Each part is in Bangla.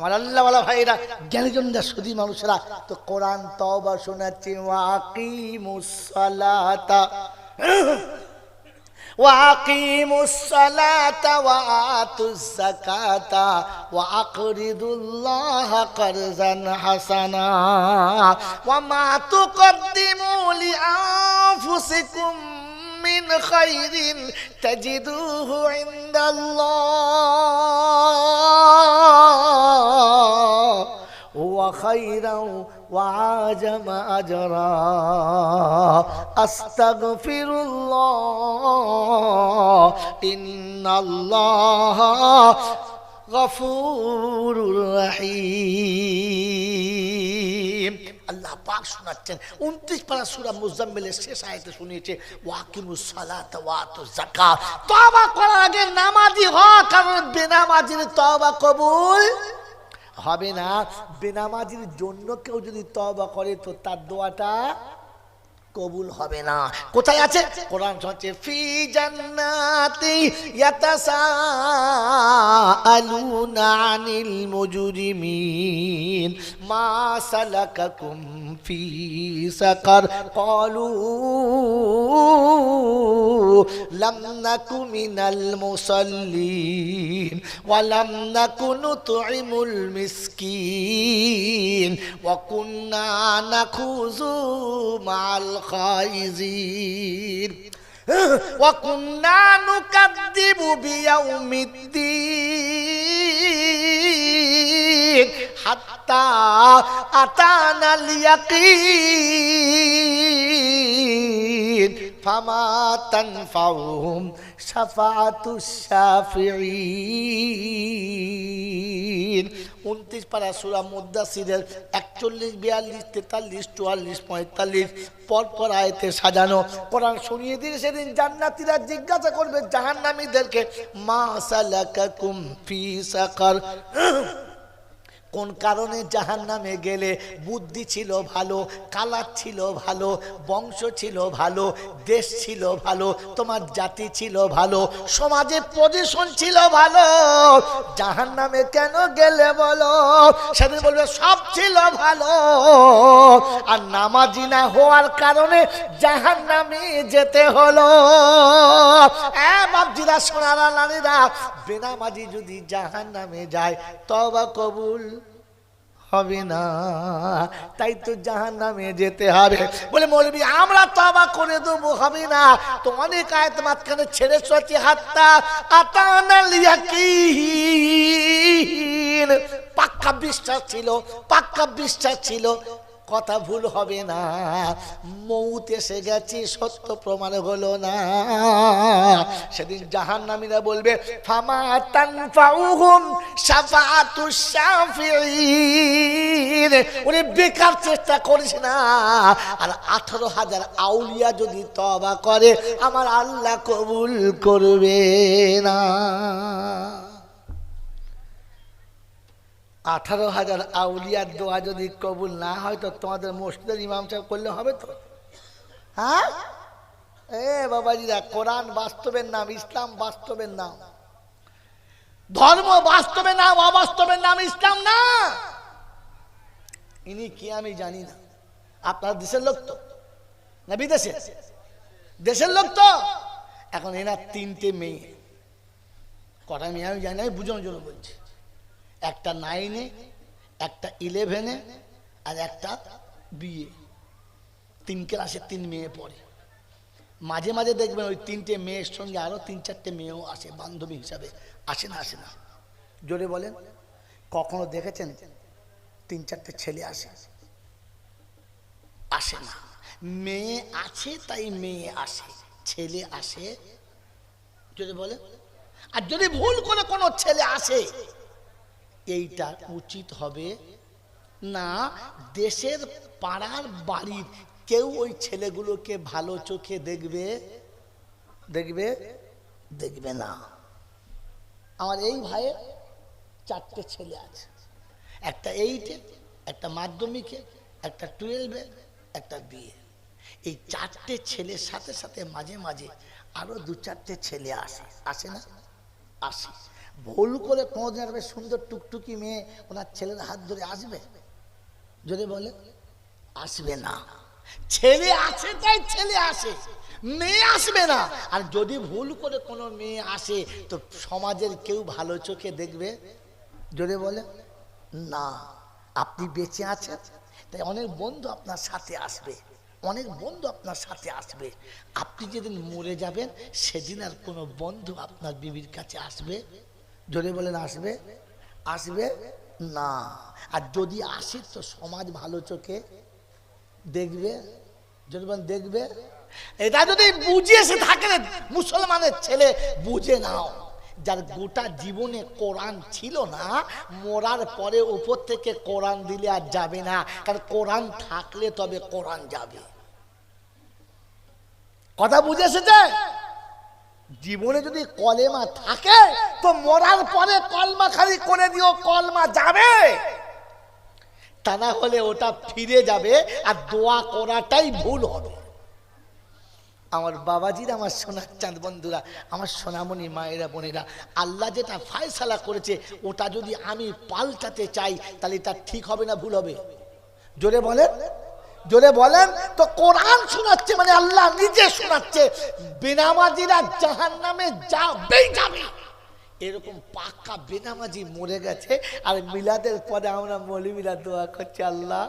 আমার আল্লাহওয়ালা ভাইরা জ্ঞানীজনরা সুদী মানুষেরা তো কোরআন তবা শোনাচ্ছে ওয়াকিমুসসালাতা وأقيموا الصلاة وآتوا الزكاة وأقرضوا الله قرضا حسنا وما تقدموا لأنفسكم من خير تجدوه عند الله. وخيرا وعاجم أجرا. أستغفر الله. إن الله غفور رحيم. পাক শোনাচ্ছেন। উনত্রিশ পারা সুরা মুজাম্মেলের শেষ আয়তে শুনিয়েছে, ওয়াকিমুস সালাত ওয়াতুজ যাকাত। তওবা করার আগে নামাজি হ কারণ বেনামাজির তওবা কবুল হবে না। বেনামাজির জন্য কেউ যদি তওবা করে, তো তার দোয়াটা কবুল হবে না। কোথায় আছে? কোরআন হচ্ছে ফি জান্নাতি ইয়াতাসাআলুনা আনিল মুজরিমিন, মা সালাকাকুম ফি সাকার। ক্বালু লাম নাকু মিনাল মুসাল্লিন ওয়া লাম নাকু নুতইমুল মিসকিন ওয়া কুন্না নাখুযু মাল الخائزين وكنا نكذب بيوم الدين حتى أتانا اليقين ফামা তানফাউহুম সাফাতুস সাফিঈন উনত্রিশ পারা সুরা মুদাসিরের একচল্লিশ, বিয়াল্লিশ, তেতাল্লিশ, চুয়াল্লিশ, পঁয়তাল্লিশ, পরপর আয়তে সাজানো কোরআন শুনিয়ে দিলে সেদিন জান্নাতিরা জিজ্ঞাসা করবে জাহান্নামীদেরকে, মা সালাকা কুম্ফি সাকার? কোন কারণে জাহান নামে গেলে? বুদ্ধি ছিল ভালো, কালার ছিল ভালো, বংশ ছিল ভালো, দেশ ছিল ভালো, তোমার জাতি ছিল ভালো সমাজে পজিশন ছিল ভালো। জাহান নামে কেন গেলে বলো? সেদিন বলবে, সব ছিল ভালো। আর নামাজি না হওয়ার কারণে জাহান নামে যেতে হলো। বাবজিরা সোনারা, নারীরা, বেনামাজি যদি জাহান নামে যায়, তবা কবুল। হবে না। তাই তো জাহান নামে যেতে হবে। বলে মৌলবি, আমরা তবা করে দেবো, হবে না। তো অনেক আয়ত মাঝখানে ছেড়ে সচি হাতটা কি পাক্কা বিশ্বাস ছিল, পাক্কা বিশ্বাস ছিল। কথা ভুল হবে না। মৌত এসে গেছে, সত্য প্রমাণ হলো না। সেদিন জাহান নামীরা বলবে, ফামা ওরে, বেকার চেষ্টা করিস না। আর আঠারো হাজার আউলিয়া যদি তবা করে, আমার আল্লাহ কবুল করবে না। আঠারো হাজার আউলিয়ার দোয়া যদি কবুল না হয়, তো তোমাদের মসজিদের ইমাম সাহেব করলে হবে তো? হ্যাঁ? এ বাবাজিরা, কোরআন বাস্তবের নাম, ইসলাম বাস্তবের নাম। ধর্ম বাস্তবের নাম অবাস্তবের নাম ইসলাম না। ইনি কি আমি জানি না। আপনার দেশের লোক তো? না বিদেশে? দেশের লোক তো? এখন এনার তিনটে মেয়ে। কটা মেয়ে আমি জানি আমি বুঝানোর জন্য বলছি। একটা নাইনে একটা ইলেভেনে আর একটা বিয়ে তিন ক্লাসে তিন মেয়ে পড়ে। মাঝে মাঝে দেখবেন ওই তিনটে মেয়ের সঙ্গে আরও তিন চারটে মেয়েও আসে, বান্ধবী হিসাবে। আসে না আসে না। জোরে বলেন। কখনো দেখেছেন? তিন চারটে ছেলে আসে। আসে না। মেয়ে আছে, তাই মেয়ে আসে। ছেলে আসে। যদি বলে আর যদি ভুল করে কোনো ছেলে আসে এইটা উচিত হবে না, দেশের পাড়ার বাড়ির কেউ ওই ছেলেগুলোকে ভালো চোখে দেখবে? দেখবে? দেখবে না। আমার এই ভাইয়ের চারটে ছেলে আছে। একটা এইটে একটা মাধ্যমিকে একটা টুয়েলভে একটা বিয়ে এই চারটে ছেলের সাথে সাথে মাঝে মাঝে আরও দু চারটে ছেলে আসে। আসে না? আসে। ভুল করে কোনোদিন একটা সুন্দর টুকটুকি মেয়ে ওনার ছেলের হাত ধরে আসবে? যদি বলে, আসবে না। ছেলে আছে তাই ছেলে আসে, মেয়ে আসবে না। আর যদি ভুল করে কোনো মেয়ে আসে, তো সমাজের কেউ ভালো চোখে দেখবে? যদি বলে, না, আপনি বেঁচে আছেন, তাই অনেক বন্ধু আপনার সাথে আসবে, অনেক বন্ধু আপনার সাথে আসবে। আপনি যেদিন মরে যাবেন, সেদিন আর কোনো বন্ধু আপনার বিবির কাছে আসবে? জোরে বলেন, আসবে? আসবে? না। আর যদি আসে তো সমাজ ভালো চোখে। দেখবে? যদি বলেন, দেখবে? এটা যদি বুঝে এসে থাকে মুসলমানের ছেলে, বুঝে নাও। যার গোটা জীবনে কোরআন ছিল না, মরার পরে উপর থেকে কোরআন দিলে আর যাবে না। কারণ কোরআন থাকলে তবে কোরআন যাবে। কথা বুঝে এসেছে? জীবনে যদি কলেমা থাকে, তো মরার পরে কলমা খালি করে দিও কলমা যাবে। তা না হলে ওটা ফিরে যাবে আর দোয়া করাটাই ভুল হবে। আমার বাবাজির, আমার সোনার চাঁদ বন্ধুরা, আমার সোনামণি মায়েরা, বোনেরা, আল্লাহ যেটা ফায়সালা করেছে, ওটা যদি আমি পাল্টাতে চাই, তাহলে এটা ঠিক হবে না ভুল হবে? জোরে বলেন। জোরে বলেন, তো কোরআন শোনাচ্ছে মানে আল্লাহ নিজে শোনাচ্ছে, বেনামাজিরা জাহান নামে যাবেই যাবে। এরকম পাক্কা বেনামাজি মরে গেছে, আর মিলাদের পরে আমরা মলি মলিমিলা দোয়া করছি, আল্লাহ,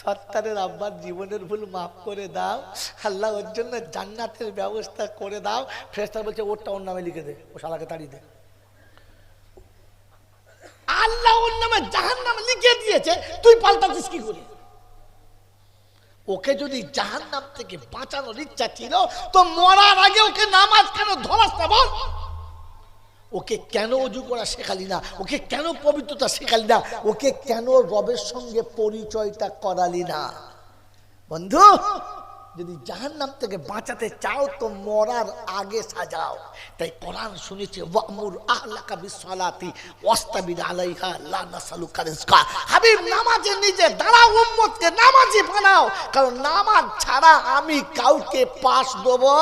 সত্তারের আব্বার জীবনের ভুল মাফ করে দাও, আল্লাহ ওর জন্য জান্নাতের ব্যবস্থা করে দাও। ফ্রেস্টার বলছে, ওরটা ওর নামে লিখে দে, ও শালাকে তাড়িয়ে দে। আল্লাহ ওর নামে জাহান নামে লিখে দিয়েছে, তুই পাল্টাছিস কি করে? ওকে যদি জাহান নাম থেকে বাঁচানোর ইচ্ছা ছিল, তো মরার আগে ওকে নামাজ কেন ধরাস না বল? ওকে কেন অজু করা শেখালি না? ওকে কেন পবিত্রতা শেখালি না? ওকে কেন রবের সঙ্গে পরিচয়টা করালি না? বন্ধু যদি জাহান নাম থেকে বাঁচাতে চাও তো মরার আগে সাজাও। তাই কোরআন শুনেছে, ওয়ামুর আহলাকা বিসসালাতি ওয়াস্তাবির আলাইহা লা নাসালুকা রিজকা। হাবিব, নামাজে নিজে দাঁড়াও, উম্মতকে নামাজি বানাও। কারণ নামাজ ছাড়া আমি কাউকে পাশ দেবো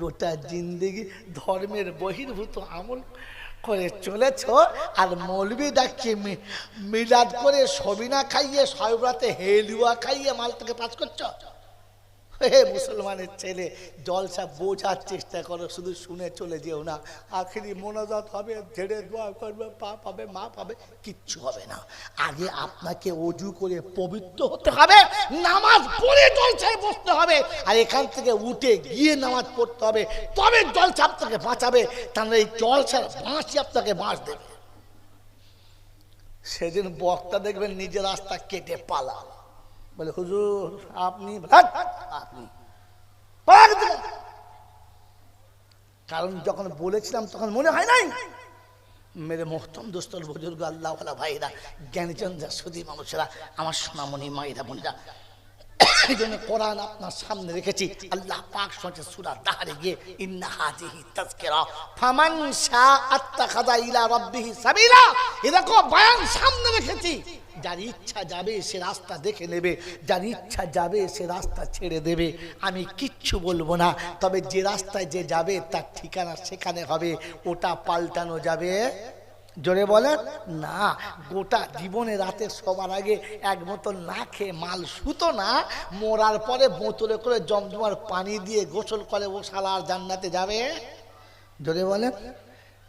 গোটা জিন্দগি ধর্মের বহির্ভূত আমল করে চলেছ আর মৌলবি ডাকিয়ে মিলাদ করে সবিনা খাইয়ে সয়ব্রাতে হেলুয়া খাইয়ে মাল থেকে পাস করছ? হে মুসলমানের ছেলে, জলসা বোঝার চেষ্টা করো, শুধু শুনে চলে যেও না। আখেরি মোনাজাত হবে ঝেড়ে দোয়া করবে, পা পাবে, মা পাবে, কিচ্ছু হবে না। আগে আপনাকে অজু করে পবিত্র হতে হবে, নামাজ পড়ে জলসায় বসতে হবে, আর এখান থেকে উঠে গিয়ে নামাজ পড়তে হবে, তবে জলসা আপনাকে বাঁচাবে, তাহলে এই জলসার বাঁচি আপনাকে বাঁচ দেবে। সেদিন বক্তা দেখবেন, নিজের রাস্তা কেটে পালা বলে, হুজুর, আপনি আপনি কারণ যখন বলেছিলাম, তখন মনে হয় নাই, মেরে মোহতম দোস্তর বুজুর্গ আল্লাহ ভাইরা জ্ঞানীচন্দ্রা সুদী মানুষেরা, আমার সোনামণি, মায়েরা, বোনেরা এই জন্য কোরআন আপনার সামনে রেখেছি। আল্লাহ পাক শুনছে সূরা দাহরে গিয়ে, ইন্না হাজিহি তাযকিরা, ফামান শাআত্তাখাযা ইলা রাব্বিহি সাবিলা। এ দেখো, বয়ান সামনে রেখেছি। যার ইচ্ছা যাবে, সে রাস্তা দেখে নেবে। যার ইচ্ছা যাবে, সে রাস্তা ছেড়ে দেবে। আমি কিচ্ছু বলব না। তবে যে রাস্তায় যে যাবে, তার ঠিকানা সেখানে হবে। ওটা পাল্টানো যাবে। জোরে বলেন না, গোটা জীবনে রাতে সবার আগে এক বোতল না খেয়ে মাল শুতো না, মরার পরে বোতলে করে জমজমার পানি দিয়ে গোসল করে ও শালা আর জান্নাতে যাবে? জোরে বলেন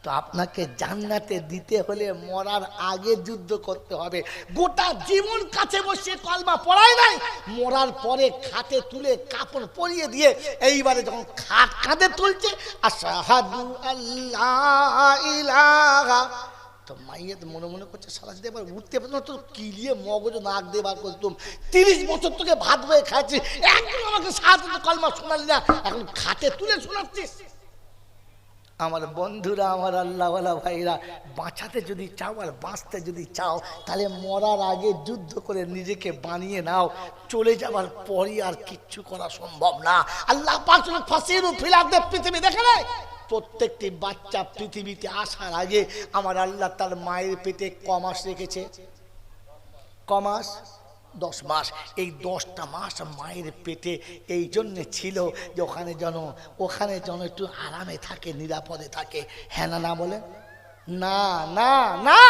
তো আপনাকে জান্নাতে দিতে হলে মরার আগে যুদ্ধ করতে হবে। গোটা জীবন কাছে বসে কলমা পড়ায় নাই, মরার পরে খাটে তুলে কাপড় পরিয়ে দিয়ে এইবারে যখন খাট কাঁধে তুলছে, আশাহাদু আল্লাহ ইলাহা তো মাইয়ে মনে মনে করছে সারা উঠতে না কিলিয়ে মগজ নাক দিয়ে বার তিরিশ বছর তোকে ভাত খাচ্ছি একদম আমাকে কলমা শোনালি না। এখন খাটে তুলে শোনাচ্ছিস? আমার বন্ধুরা, আমার আল্লাহওয়ালা ভাইরা, বাঁচাতে যদি চাও আর বাঁচতে যদি চাও, তাহলে মরার আগে যুদ্ধ করে নিজেকে বানিয়ে নাও। চলে যাওয়ার পরই আর কিচ্ছু করা সম্ভব না। আল্লাহ পাক ফাঁসির ফিলাতে পৃথিবী দেখে নেয়। প্রত্যেকটি বাচ্চা পৃথিবীতে আসার আগে আমার আল্লাহ তার মায়ের পেটে কমাস রেখেছে। কমাস? দশ মাস। এই দশটা মাস মায়ের পেটে এই জন্যে ছিল যে ওখানে যেন ওখানে যেন একটু আরামে থাকে, নিরাপদে থাকে। হ্যাঁ না বলে? না না না!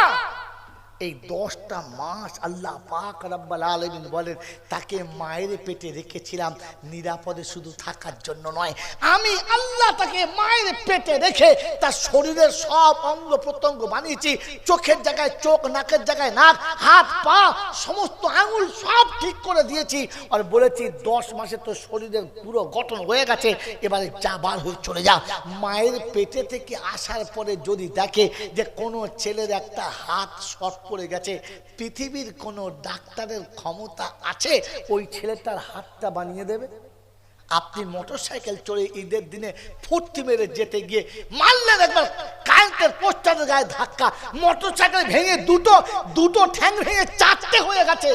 এই দশটা মাস আল্লাহ পাক রাব্বাল আলমিন বলেন, তাকে মায়ের পেটে রেখেছিলাম। নিরাপদে শুধু থাকার জন্য নয়, আমি আল্লাহ তাকে মায়ের পেটে রেখে তার শরীরের সব অঙ্গ প্রত্যঙ্গ বানিয়েছি। চোখের জায়গায় চোখ, নাকের জায়গায় নাক, হাত, পা, সমস্ত আঙুল সব ঠিক করে দিয়েছি। আর বলেছি, দশ মাসে তো শরীরের পুরো গঠন হয়ে গেছে, এবারে যা বার হয়ে চলে যা। মায়ের পেটে থেকে আসার পরে যদি দেখে যে কোনো ছেলের একটা হাত শর্ট পড়ে গেছে। পৃথিবীর কোনো ডাক্তারের ক্ষমতা আছে, ওই ছেলেটার হাতটা বানিয়ে দেবে? আপনি মোটর সাইকেল চড়ে ঈদের দিনে ফুর্তি মেরে যেতে গিয়ে মারলেন একবার, কারেন্টের পোস্টারের গায়ে ধাক্কা মোটর সাইকেল ভেঙে দুটো দুটো ঠ্যাং ভেঙে চারটে হয়ে গেছে।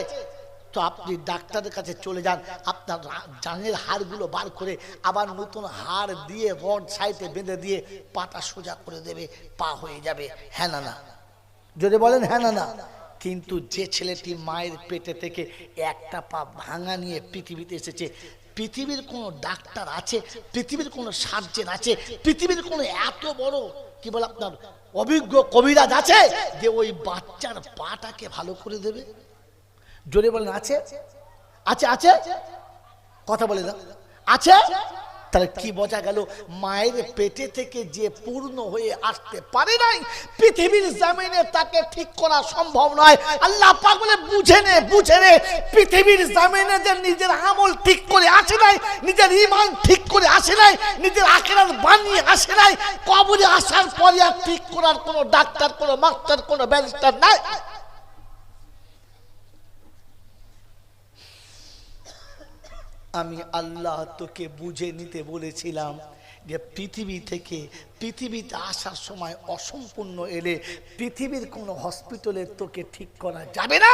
তো আপনি ডাক্তারের কাছে চলে যান, আপনার জানের হাড়গুলো বার করে আবার নতুন হাড় দিয়ে রড সাইডে বেঁধে দিয়ে পাটা সোজা করে দেবে, পা হয়ে যাবে। হ্যাঁ না না। যদি বলেন হ্যাঁ না না। কিন্তু যে ছেলেটি মায়ের পেটে থেকে একটা পা ভাঙা নিয়ে পৃথিবীতে এসেছে, পৃথিবীর কোনো ডাক্তার আছে, পৃথিবীর কোনো সার্জেন আছে, পৃথিবীর কোনো এত বড়, কি বলে আপনার, অভিজ্ঞ কবিরাজ আছে যে ওই বাচ্চার পাটাকে ভালো করে দেবে? জোরে বলেন, আছে? আছে আছে। কথা বলে দাও। আছে? তাহলে কি বোঝা গেল মায়ের পেটে থেকে যে পূর্ণ হয়ে আসতে পারে নাই, পৃথিবীর জামিনে তাকে ঠিক করা সম্ভব নয়। আল্লাহ পাক বলে, বুঝে নে বুঝে নে, পৃথিবীর জামিনে যে নিজের আমল ঠিক করে আসে নাই, নিজের ইমান ঠিক করে আসে নাই, নিজের আখেরাত বানিয়ে আসে নাই, কবরে আসার পরে আর ঠিক করার কোনো ডাক্তার, কোনো মাস্টার, কোনো ব্যারিস্টার নাই। আমি আল্লাহ তোকে বুঝে নিতে বলেছিলাম যে পৃথিবী থেকে পৃথিবীতে আসার সময় অসম্পূর্ণ এলে পৃথিবীর কোনো হসপিটালে তোকে ঠিক করা যাবে না।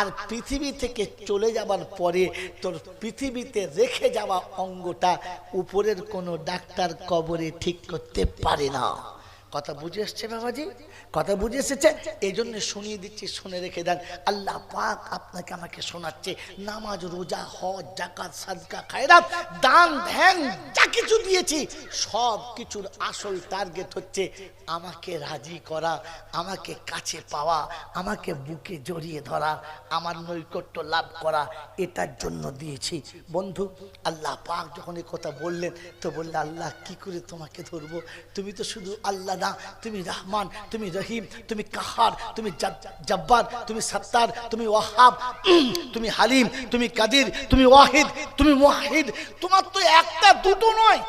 আর পৃথিবী থেকে চলে যাবার পরে তোর পৃথিবীতে রেখে যাওয়া অঙ্গটা উপরের কোনো ডাক্তার কবরে ঠিক করতে পারে না। কথা বুঝে এসছে বাবাজি? কথা বুঝে এসেছে? এই জন্য শুনিয়ে দিচ্ছি, শুনে রেখে দেন। আল্লাহ পাক আপনাকে আমাকে শোনাচ্ছে, নামাজ, রোজা, হজ জাকাত সাদকা, খায়রাত, দান, ধ্যান, যা কিছু দিয়েছি, সব কিছুর আসল টার্গেট হচ্ছে আমাকে রাজি করা, আমাকে কাছে পাওয়া, আমাকে বুকে জড়িয়ে ধরা, আমার নৈকট্য লাভ করা, এটার জন্য দিয়েছি। বন্ধু, আল্লাহ পাক যখন এই কথা বললেন, তো বললে, আল্লাহ, কি করে তোমাকে ধরবো? তুমি তো শুধু আল্লাহ না তুমি রহমান, তুমি রহিম, তুমি কাহার, তুমি জাব- জব্বার, তুমি সত্তার, তুমি ওয়াহাব, তুমি হালিম, তুমি কাদির, তুমি ওয়াহিদ তুমি ওয়াহিদ তোমার তো একটা দুটো নয়।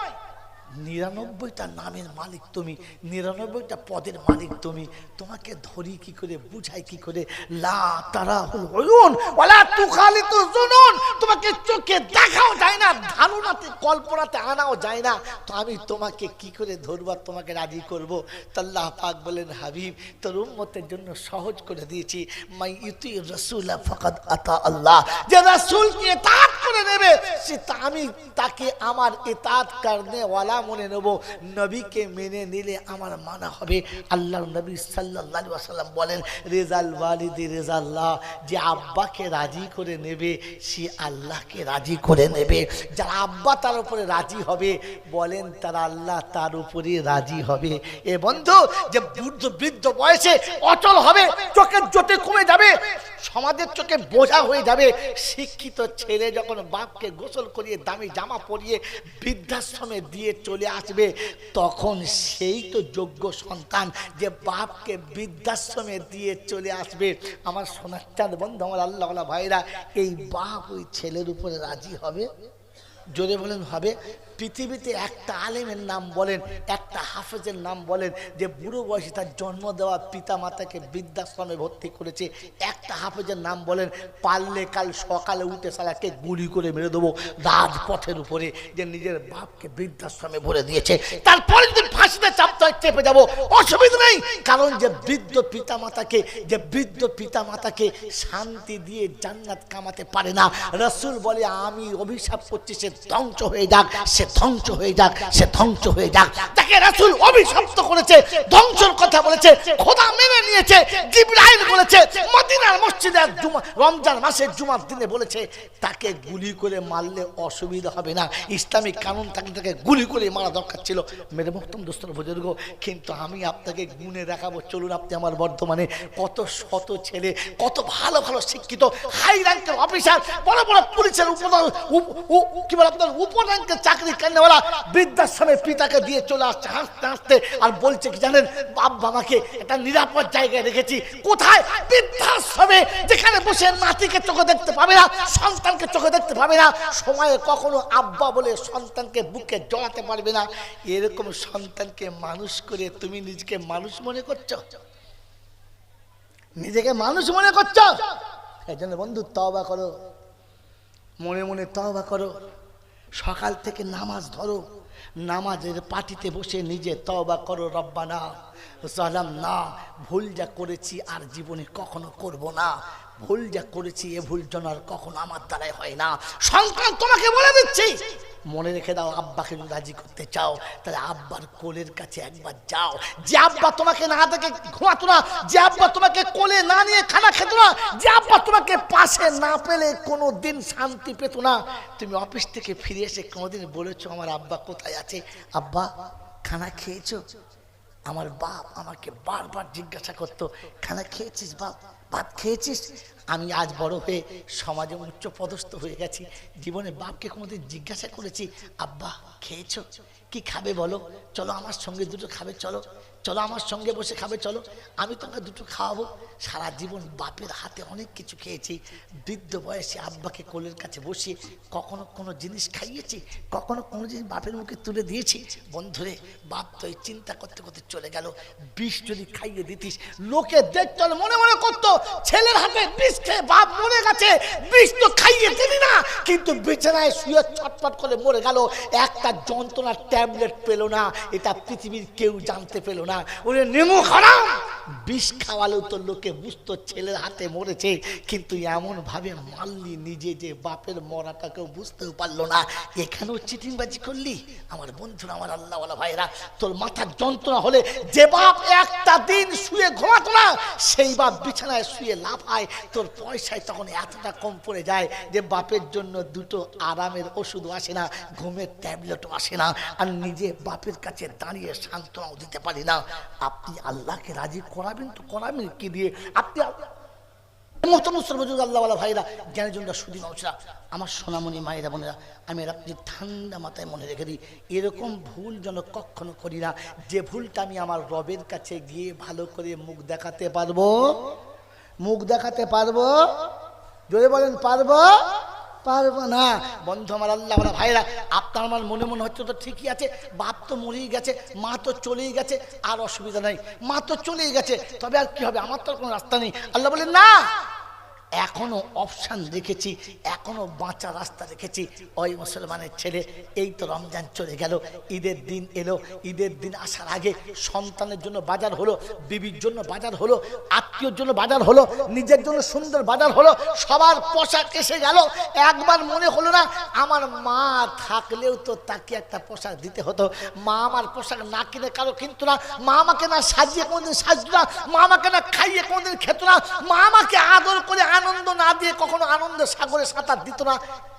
নিরানব্বইটা নামের মালিক তুমি, নিরানব্বইটা পদের মালিক তুমি। তোমাকে ধরি কি করে, বুঝাই কি করে? লা তারা হল হইউন ওলা তুখালি তো জুনুন। তোমাকে চোখে দেখাও যায় না, ধারণাতে, কল্পনাতে আনাও যায় না। তো আমি তোমাকে কি করে ধরবো তোমাকে রাজি করব? তাল্লাহ পাক বলেন, হাবিব, তোর উম্মতের জন্য সহজ করে দিয়েছি। মাই ইউতি রসুল ফকাত আতা আল্লাহ। যে রসুলকে তাৎ করে নেবে, সে তা- আমি, তাকে আমার এতাত কারণে ওয়ালা মনে নেব। নবীকে মেনে নিলে আমার মানা হবে। আল্লাহ নবী সাল্লাহ সাল্লাম বলেন, রেজাল ওয়ালিদি রেজাল্লাহ যে আব্বাকে রাজি করে নেবে, সে আল্লাহকে রাজি করে নেবে। যারা আব্বা তার উপরে রাজি হবে, বলেন তারা আল্লাহ তার উপরে রাজি হবে। এ বন্ধু, যে বৃদ্ধ বৃদ্ধ বয়সে অচল হবে, চোখের জোটে কমে যাবে, সমাজের চোখে বোঝা হয়ে যাবে। শিক্ষিত ছেলে যখন বাপকে গোসল করিয়ে দামি জামা পরিয়ে বৃদ্ধাশ্রমে দিয়ে চলে আসবে, তখন সেই তো যোগ্য সন্তান যে বাপকে বৃদ্ধাশ্রমে দিয়ে চলে আসবে। আমার সোনার চাঁদ বন্ধু, আমার আল্লাহ ভাইরা, এই বাপ ওই ছেলের উপরে রাজি হবে? জোরে বলেন, হবে। পৃথিবীতে একটা আলেমের নাম বলেন, একটা হাফেজের নাম বলেন, যে বুড়ো বয়সে তার জন্ম দেওয়া পিতা মাতাকে বৃদ্ধাশ্রমে ভর্তি করেছে, একটা হাফেজের নাম বলেন, পারলে কাল সকালে উঠে সালাকে গুলি করে মেরে দেবো রাজপথের উপরে, যে নিজের বাপকে বৃদ্ধাশ্রমে ভরে দিয়েছে। তারপরে দিন ফাঁসিতে চাপতে চেপে যাব। অসুবিধা নেই। কারণ যে বৃদ্ধ পিতা মাতাকে যে বৃদ্ধ পিতা মাতাকে শান্তি দিয়ে জান্নাত কামাতে পারে না। রসুল বলে, আমি অভিশাপ করছি, সে ধ্বংস হয়ে যাক, সে ধ্বংস হয়ে যাক, সে ধ্বংস হয়ে যাক। তাকে রাসূল অভিশপ্ত করেছে, ধ্বংসের কথা বলেছে, খোদা মেনে নিয়েছে বলেছে, মদিনার মসজিদে রমজান মাসের জুমার দিনে বলেছে, তাকে গুলি করে মারলে অসুবিধা হবে না। ইসলামিক কানুন তাকে গুলি করে মারা দরকার ছিল। মেরে দোস্তর বুজুর্গ, কিন্তু আমি আপনাকে গুনে দেখাবো, চলুন আপনি আমার বর্তমানে কত শত ছেলে, কত ভালো ভালো শিক্ষিত হাই র্যাঙ্কের অফিসার বড় বড় পুলিশের উপ- কি বলে আপনার উপর র্যাঙ্কের চাকরি কেনেওয়ালা বৃদ্ধাশ্রমের পিতাকে দিয়ে চলে আসছে, হাসতে হাসতে, আর বলছে কি জানেন, বাপ বাবাকে একটা নিরাপদ জায়গায় রেখেছি। কোথায়? বৃদ্ধাশ্রমে, যেখানে বসে নাতিকে চোখে দেখতে পাবে না, সন্তানকে চোখে দেখতে পাবে না। সময়ে কখনো আব্বা বলে সন্তানকে বুকে জড়াতে পারবে না। এরকম সন্তানকে মানুষ করে তুমি নিজেকে মানুষ মনে করছ? নিজেকে মানুষ মনে করছ? এই জন্য বন্ধু তবা করো। মনে মনে তবা করো। সকাল থেকে নামাজ ধরো। নামাজের পাটিতে বসে নিজে তবা করো, রব্বানা সালাম না ভুল যা করেছি আর জীবনে কখনো করব না। ভুল যা করেছি, এ ভুল যেন আর কখনো আমার দ্বারাই হয় না। সন্তান তোমাকে বলে দিচ্ছি। মনে রেখে দাও, আব্বাকে যদি রাজি করতে চাও, তাহলে আব্বার কোলের কাছে একবার যাও। যে আব্বা তোমাকে না দেখে ঘুমাতো না, যে আব্বা তোমাকে কোলে না নিয়ে খানা খেত না, যে আব্বা তোমাকে পাশে না পেলে কোনো দিন শান্তি পেত না। তুমি অফিস থেকে ফিরে এসে কোনোদিন বলেছ, আমার আব্বা কোথায় আছে? আব্বা, খানা খেয়েছো? আমার বাপ আমাকে বারবার জিজ্ঞাসা করতো, খানা খেয়েছিস বাপ? ভাত খেয়েছিস? আমি আজ বড় হয়ে সমাজে উচ্চ পদস্থ হয়ে গেছি। জীবনে বাপকে কোনোদিন জিজ্ঞাসা করেছি, আব্বা, খেয়েছো? কি খাবে বলো? চলো আমার সঙ্গে দুটো খাবে, চলো। চলো আমার সঙ্গে বসে খাবে, চলো। আমি তোমাকে দুটো খাওয়াবো। সারা জীবন বাপের হাতে অনেক কিছু খেয়েছি। বৃদ্ধ বয়সে আব্বাকে কোলের কাছে বসিয়ে কখনো কোনো জিনিস খাইয়েছি, কখনো কোনো জিনিস বাপের মুখে তুলে দিয়েছি। বন্ধুরে, বাপ তো এই চিন্তা করতে করতে চলে গেল। বিষ যদি খাইয়ে দিতিস, লোকে দেখতো মনে মনে করতো, ছেলের হাতে বিষ খেয়ে বাপ মরে গেছে। বিষ তো খাইয়ে দিলি না, কিন্তু বিছানায় শুয়ে ছটফট করে মরে গেল। একটা যন্ত্রণার ট্যাবলেট পেল না। এটা পৃথিবীর কেউ জানতে পেল না। ওরে নেমু খারাপ বিষ খাওয়ালেও তো লোকে বুঝতো ছেলের হাতে মরেছে, কিন্তু এমন ভাবে মারলি নিজে যে বাপের মরাটা কেউ বুঝতেও পারল না। এখানেও চিটিংবাজি করলি? আমার বন্ধুরা, আমার আল্লাহওয়ালা ভাইরা তোর মাথার যন্ত্রণা হলে যে বাপ একটা দিন শুয়ে ঘুমাতো না, সেই বাপ বিছানায় শুয়ে লাফায়, তোর পয়সায় তখন এতটা কম পড়ে যায় যে বাপের জন্য দুটো আরামের ওষুধ আসে না, ঘুমের ট্যাবলেটও আসে না, আর নিজে বাপের কাছে দাঁড়িয়ে সান্ত্বনাও দিতে পারি না। আপনি আল্লাহকে রাজি করাবেন তো করাবেন কি দিয়ে? আপনি আল্লাহওয়ালা ভাইরা জ্ঞানীজনরা সুদী মানুষরা, আমার সোনামণি মায়েরা, বোনেরা, আমি আপনি ঠান্ডা মাথায় মনে রেখে দিই, এরকম ভুল যেন কখনো করি না। যে ভুলটা আমি আমার রবের কাছে গিয়ে ভালো করে মুখ দেখাতে পারব? মুখ দেখাতে পারব? জোরে বলেন, পারব? পারব না। বন্ধু আমার আল্লাহ, আমার ভাইরা, আপনার আমার মনে মনে হচ্ছে তো ঠিকই আছে, বাপ তো মরেই গেছে, মা তো চলেই গেছে, আর অসুবিধা নাই। মা তো চলেই গেছে, তবে আর কি হবে? আমার তো কোনো রাস্তা নেই। আল্লাহ বলে না এখনও অপশান রেখেছি এখনও বাঁচা রাস্তা রেখেছি ওই মুসলমানের ছেলে, এই তো রমজান চলে গেল, ঈদের দিন এলো, ঈদের দিন আসার আগে সন্তানের জন্য বাজার হলো, বিবির জন্য বাজার হলো, আত্মীয়র জন্য বাজার হলো, নিজের জন্য সুন্দর বাজার হলো, সবার পোশাক এসে গেল। একবার মনে হলো না, আমার মা থাকলেও তো তাকে একটা পোশাক দিতে হতো। মা আমার পোশাক না কিনে কারও কিনতো না। মা আমাকে না সাজিয়ে কোনোদিন সাজতো না। মা আমাকে না খাইয়ে কোনোদিন খেত না। মা আমাকে আদর করে আনন্দ না দিয়ে কখনো আনন্দ সাগরে সাঁতার দিত না।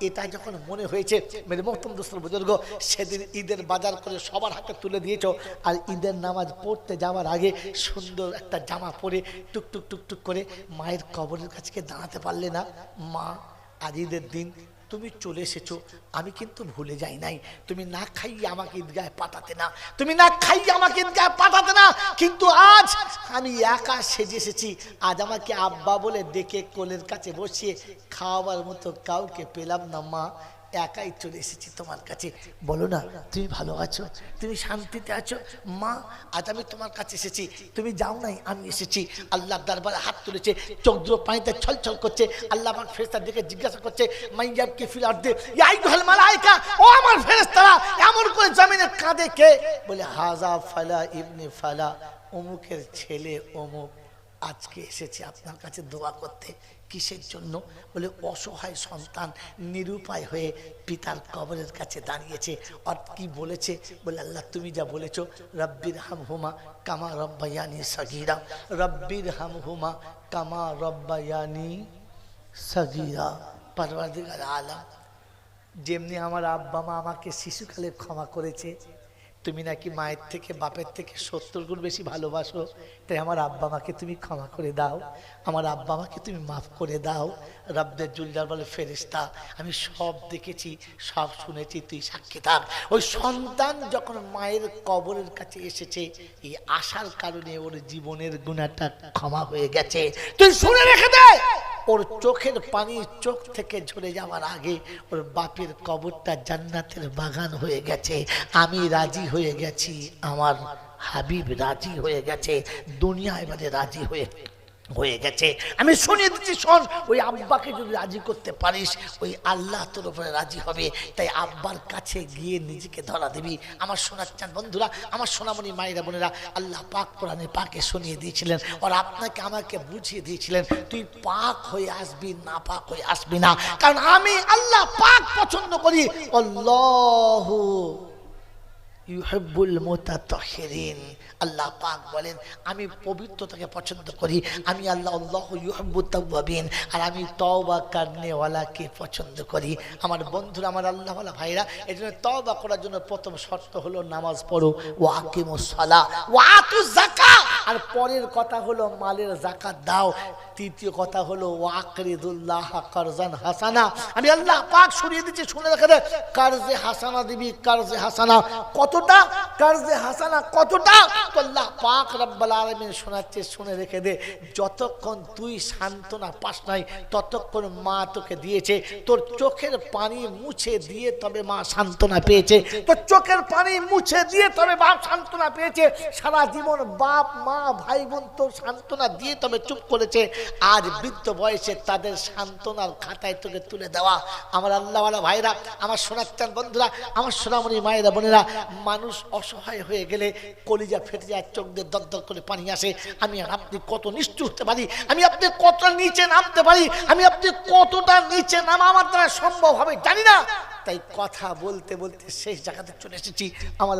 এটা যখন মনে হয়েছে, মেরে মহতম দোস্তর বুজুর্গ, সেদিন ঈদের বাজার করে সবার হাতে তুলে দিয়েছ আর ঈদের নামাজ পড়তে যাওয়ার আগে সুন্দর একটা জামা পরে টুকটুক টুকটুক করে মায়ের কবরের কাছে দাঁড়াতে পারলে না। মা, আর ঈদের দিন তুমি চলে এসেছ, আমি কিন্তু ভুলে যাই নাই। তুমি না খাইয়ে আমাকে ঈদগায় পাঠাতে না, তুমি না খাইয়ে আমাকে ঈদগায় পাঠাতে না, কিন্তু আজ আমি একা সেজে এসেছি। আজ আমাকে আব্বা বলে ডেকে কোলের কাছে বসিয়ে খাওয়াবার মতো কাউকে পেলাম না, মা। একাই চলে এসেছি তোমার কাছে। বলো না, তুমি ভালো আছো? তুমি শান্তিতে আছো? মা, আজ আমি তোমার কাছে এসেছি। তুমি যাও নাই, আমি এসেছি। আল্লাহ দরবারে হাত তুলেছে, চোখ দুটো পানিতে ছলছল করছে। আল্লাহ আমার ফেরেস্তার দিকে জিজ্ঞাসা করছে মাইয়াব কে ফিরার দে? ও আমার ফেরেস্তারা এমন করে জমিনে কাঁদে কে? বলে, হাজা ফালা ইবনে ফালা, অমুকের ছেলে অমুক, আজকে এসেছি আপনার কাছে দোয়া করতে। কিসের জন্য? বলে, অসহায় সন্তান নিরুপায় হয়ে পিতার কবরের কাছে দাঁড়িয়েছে। আর কি বলেছে? বলে, আল্লাহ, তুমি যা বলেছ, রব্বির হাম হুমা কামা রব্বায়ানি সগিরা। রব্বির হাম হুমা কামা রব্বায়ানি সগিরা। পারওয়ারদিগার আলম, যেমনি আমার আব্বা মা আমাকে শিশুকালে ক্ষমা করেছে তুমি নাকি মায়ের থেকে বাপের থেকে সত্তর গুণ বেশি ভালোবাসো? তাই আমার আব্বা মাকে তুমি ক্ষমা করে দাও। আমার আব্বা মাকে তুমি মাফ করে দাও। রব্দের জুলজার বলে ফেরিস্তা আমি সব দেখেছি, সব শুনেছি, তুই সাক্ষী থাক। ওই সন্তান যখন মায়ের কবরের কাছে এসেছে, এই আশার কারণে ওর জীবনের গুণাটা ক্ষমা হয়ে গেছে। তুই শুনে রেখে দে! ওর চোখের পানি চোখ থেকে ঝরে যাওয়ার আগে ওর বাপের কবরটা জান্নাতের বাগান হয়ে গেছে। আমি রাজি হয়ে গেছি, আমার হাবিব রাজি হয়ে গেছে, দুনিয়া এবারে রাজি হয়ে হয়ে গেছে। আমি শুনিয়ে দিচ্ছি, শোন, ওই আব্বাকে যদি রাজি করতে পারিস, ওই আল্লাহ তোর উপরে রাজি হবে। তাই আব্বার কাছে গিয়ে নিজেকে ধরা দিবি। আমার শোনার চান বন্ধুরা, আমার সোনামণি মায়েরা, বোনেরা, আল্লাহ পাক কোরআনে পাকে শুনিয়ে দিয়েছিলেন আর আপনাকে আমাকে বুঝিয়ে দিয়েছিলেন, তুই পাক হয়ে আসবি না পাক হয়ে আসবি না। কারণ আমি আল্লাহ পাক পছন্দ করি। আল্লাহ ইউহিব্বুল মুতাতাহহিরিন আল্লাহ পাক বলেন, আমি পবিত্রতাকে পছন্দ করি, আমি আল্লাহ আল্লাহ ইউহিব্বুত তাওয়াবিন, আর আমি তওবা করনেওয়ালাকে পছন্দ করি। আমার বন্ধুরা, আমার আল্লাহওয়ালা ভাইরা এই জন্য তওবা করার জন্য প্রথম শর্ত হলো নামাজ পড়ো ওয়াকিমুস সালাহ, ওয়া আতুজ যাকাত। আর পরের কথা হলো মালের জাকাত দাও। তৃতীয় কথা হলো, ওয়াকরিদুল্লাহ কারজান হাসানা। আমি আল্লাহ পাক শুনিয়ে দিচ্ছি, শুনে রেখে দে। কারজে হাসানা দিবি, কারজে হাসানা। কতটা? কারজে হাসানা কতটা? তো আল্লাহ পাক রব্বাল আলামিন শোনাচ্ছে, শুনে রেখে দে। যতক্ষণ তুই সান্ত্বনা পাস নাই, ততক্ষণ মা তোকে দিয়েছে। তোর চোখের পানি মুছে দিয়ে তবে মা সান্ত্বনা পেয়েছে। তোর চোখের পানি মুছে দিয়ে তবে বাপ সান্ত্বনা পেয়েছে। সারা জীবন বাপ, মা ভাই বোন তো সান্ত্বনা দিয়ে তবে চুপ করেছে। আর বৃদ্ধ বয়সে তাদের সান্ত্বনার খাতায় তোকে তুলে দেওয়া। আমার আল্লাহওয়ালা ভাইরা, আমার সোনাচ্চান বন্ধুরা, আমার সোনামণি মায়েরা, বোনেরা, মানুষ অসহায় হয়ে গেলে কলিজা ফেটে যায়, চোখ দিয়ে দরদর করে পানি আসে। আমি আর আপনি কত নিষ্ঠুর হতে পারি? আমি আপনি কত নিচে নামতে পারি? আমি আপনি কতটা নিচে নামা আমার দ্বারা সম্ভব হবে? জানি না। তাই কথা বলতে বলতে শেষ জায়গাতে চলে এসেছি। আমার